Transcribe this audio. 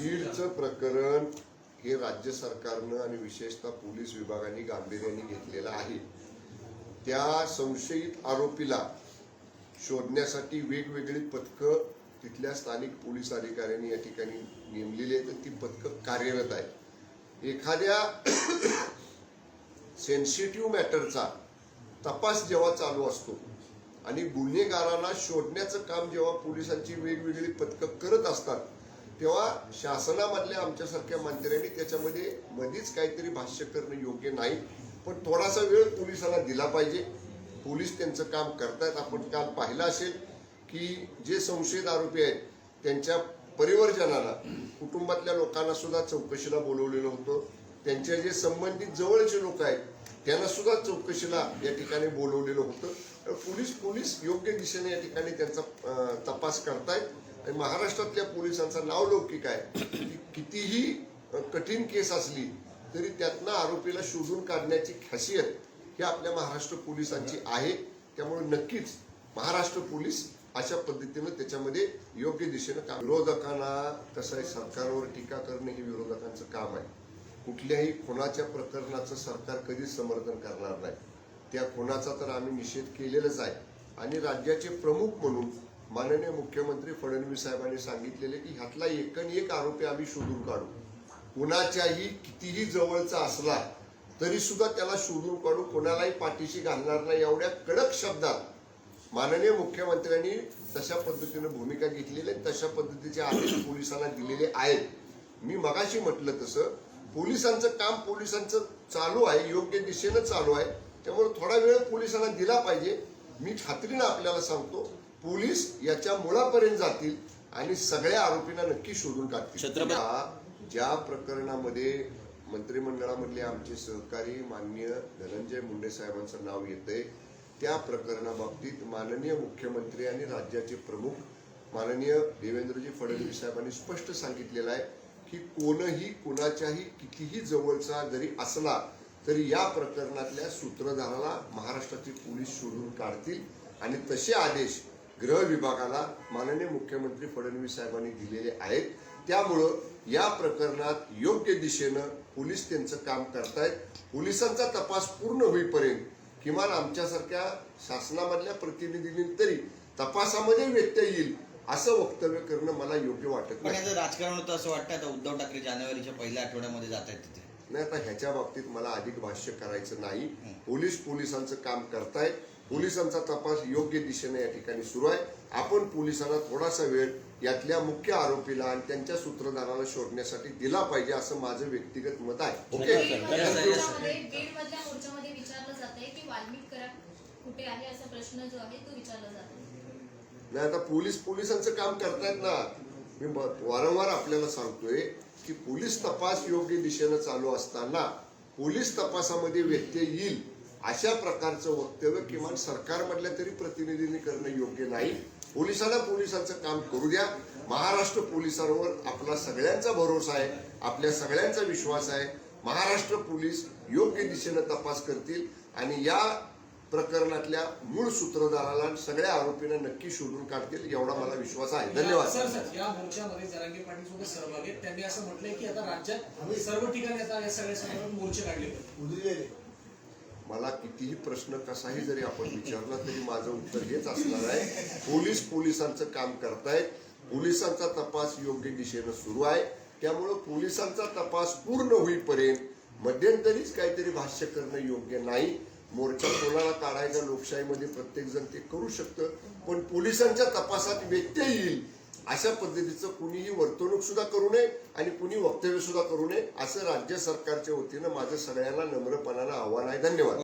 बीडचं प्रकरण हे राज्य सरकारनं आणि विशेषतः पोलीस विभागाने गांभीर्याने घेतलेलं आहे. त्या संशयित आरोपीला शोधण्यासाठी वेगवेगळी पथकं तिथल्या स्थानिक पोलीस अधिकाऱ्यांनी या ठिकाणी नेमलेली आहेत. आणि ती पथकं कार्यरत आहेत. एखाद्या सेन्सिटिव्ह मॅटरचा तपास जेव्हा चालू असतो आणि गुन्हेगाराला शोधण्याचं काम जेव्हा पोलिसांची वेगवेगळी पथकं करत असतात तेव्हा शासनामधल्या आमच्यासारख्या मंत्र्यांनी त्याच्यामध्ये मधीच काहीतरी भाष्य करणं योग्य नाही. पण थोडासा वेळ पोलिसाला दिला पाहिजे. पोलीस त्यांचं काम करतायत. आपण काल पाहिलं असेल की जे संशयित आरोपी आहेत त्यांच्या परिवर्जनाला कुटुंबातल्या लोकांना सुद्धा चौकशीला बोलवलेलं होतं. त्यांच्या जे संबंधित जवळचे लोक आहेत त्यांना सुद्धा चौकशीला या ठिकाणी बोलवलेलं होतं. तर पोलीस पोलीस योग्य दिशेने या ठिकाणी त्यांचा तपास करतायत. आणि महाराष्ट्रातल्या पोलिसांचा नावलौकिक आहे. की कितीही कठीण केस असली तरी त्यातनं आरोपीला शोधून काढण्याची खासियत ही आपल्या महाराष्ट्र पोलिसांची आहे. त्यामुळे नक्कीच महाराष्ट्र पोलीस अशा पद्धतीनं त्याच्यामध्ये योग्य दिशेनं काम विरोधकांना कसं आहे सरकारवर टीका करणे हे विरोधकांचं काम आहे. कुठल्याही खुनाच्या प्रकरणाचं सरकार कधीच समर्थन करणार नाही. त्या खुनाचा तर आम्ही निषेध केलेलाच आहे. आणि राज्याचे प्रमुख म्हणून माननीय मुख्यमंत्री फडणवीस साहेबांनी सांगितलेले की ह्यातला एकन एक आरोपी आम्ही शोधून काढू. कुणाच्याही कितीही जवळचा असला तरी सुद्धा त्याला शोधून काढू कोणालाही पाठीशी घालणार नाही एवढ्या कडक शब्दात माननीय मुख्यमंत्र्यांनी तशा पद्धतीनं भूमिका घेतलेली आहे तशा पद्धतीचे आदेश पोलिसांना दिलेले आहेत. मी मगाशी म्हटलं तसं पोलिसांचं काम पोलिसांचं चालू आहे योग्य दिशेनं चालू आहे. त्यामुळे थोडा वेळ पोलिसांना दिला पाहिजे. मी खात्रीनं आपल्याला सांगतो पोलीस याच्या मुळापर्यंत जातील आणि सगळ्या आरोपींना नक्की शोधून ज्या- ज्या प्रकरणामध्ये मंत्रिमंडळामधले आमचे सहकारी माननीय धनंजय मुंडे साहेबांचं नाव येतंय त्या प्रकरणाबाबतीत माननीय मुख्यमंत्री आणि राज्याचे प्रमुख माननीय देवेंद्रजी फडणवीस साहेबांनी स्पष्ट सांगितलेलं आहे की कोणही कुणाच्याही कितीही जवळचा जरी असला तरी या प्रकरणातल्या सूत्रधाराला महाराष्ट्राचे पोलीस शोधून काढतील आणि तसे आदेश गृह विभागाला माननीय मुख्यमंत्री फडणवीस साहेबांनी दिलेले आहेत. त्यामुळं या प्रकरणात योग्य दिशेनं पोलीस त्यांचं काम करतायत. पोलिसांचा तपास पूर्ण होईपर्यंत किमान आमच्यासारख्या शासनामधल्या प्रतिनिधींनी तरी तपासामध्ये व्यत्यय येईल असं वक्तव्य करणं मला योग्य वाटत पण नाही. याचं राजकारण होतं असं वाटतं आता उद्धव ठाकरे जानेवारीच्या पहिल्या आठवड्यामध्ये जात आहेत तिथे. नाही आता ह्याच्या बाबतीत मला अधिक भाष्य करायचं नाही. पोलीस पोलिसांचं काम करतायत. पोलिसांचा तपास योग्य दिशेने या ठिकाणी सुरू आहे. आपण पोलिसांना थोडासा वेळ यातल्या मुख्य आरोपीला आणि त्यांच्या सूत्रधाराला शोधण्यासाठी दिला पाहिजे असं माझं व्यक्तिगत मत आहे. ओके. Yes, sir. मोर्चामध्ये बीड मधल्या मोर्चामध्ये विचारलं जात आहे की वाल्मिक कराड कुठे आहे असा प्रश्न जो आहे तो विचारला जात आहे नाही आता पोलीस पोलिसांचं काम करतायत ना. मी वारंवार आपल्याला सांगतोय की पोलीस तपास योग्य दिशेनं चालू असताना पोलीस तपासामध्ये व्यत्यय येईल. अशा प्रकारचं वक्तव्य किमान सरकारमधल्या तरी प्रतिनिधींनी करणं योग्य नाही. पोलिसांना पोलिसांचं काम करू द्या. महाराष्ट्र पोलिसांवर आपला सगळ्यांचा भरोसा आहे आपल्या सगळ्यांचा विश्वास आहे. महाराष्ट्र पोलीस योग्य दिशेनं तपास करतील आणि या प्रकरणातल्या मूळ सूत्रधाराला आणि सगळ्या आरोपींना नक्की शोधून काढतील एवढा मला विश्वास आहे. धन्यवाद. सर सर या मोर्चामध्ये जरांगे पाटील सुद्धा सहभागी आहेत. त्यांनी असं म्हटलंय की आता राज्यात सर्व ठिकाणी आता या सगळ्या मोर्चे काढले पाहिजे. मला कितीही प्रश्न कसाही जरी आपण विचारला तरी माझं उत्तर हेच असणार आहे. पोलीस पोलिसांचं काम करतायत. पोलिसांचा तपास योग्य दिशेनं सुरू आहे. त्यामुळं पोलिसांचा तपास पूर्ण होईपर्यंत मध्यंतरीच काहीतरी भाष्य करणं योग्य नाही. मोर्चा कोणाला काढायचा लोकशाहीमध्ये प्रत्येक जण ते करू शकतं. पण पोलिसांच्या तपासात व्यत्यय येईल. अशा पद्धतीचं कुणीही वर्तणूक सुद्धा करू नये आणि कुणी वक्तव्य सुद्धा करू नये असं राज्य सरकारच्या वतीनं माझं सगळ्यांना नम्रपणानं आव्हान आहे. धन्यवाद.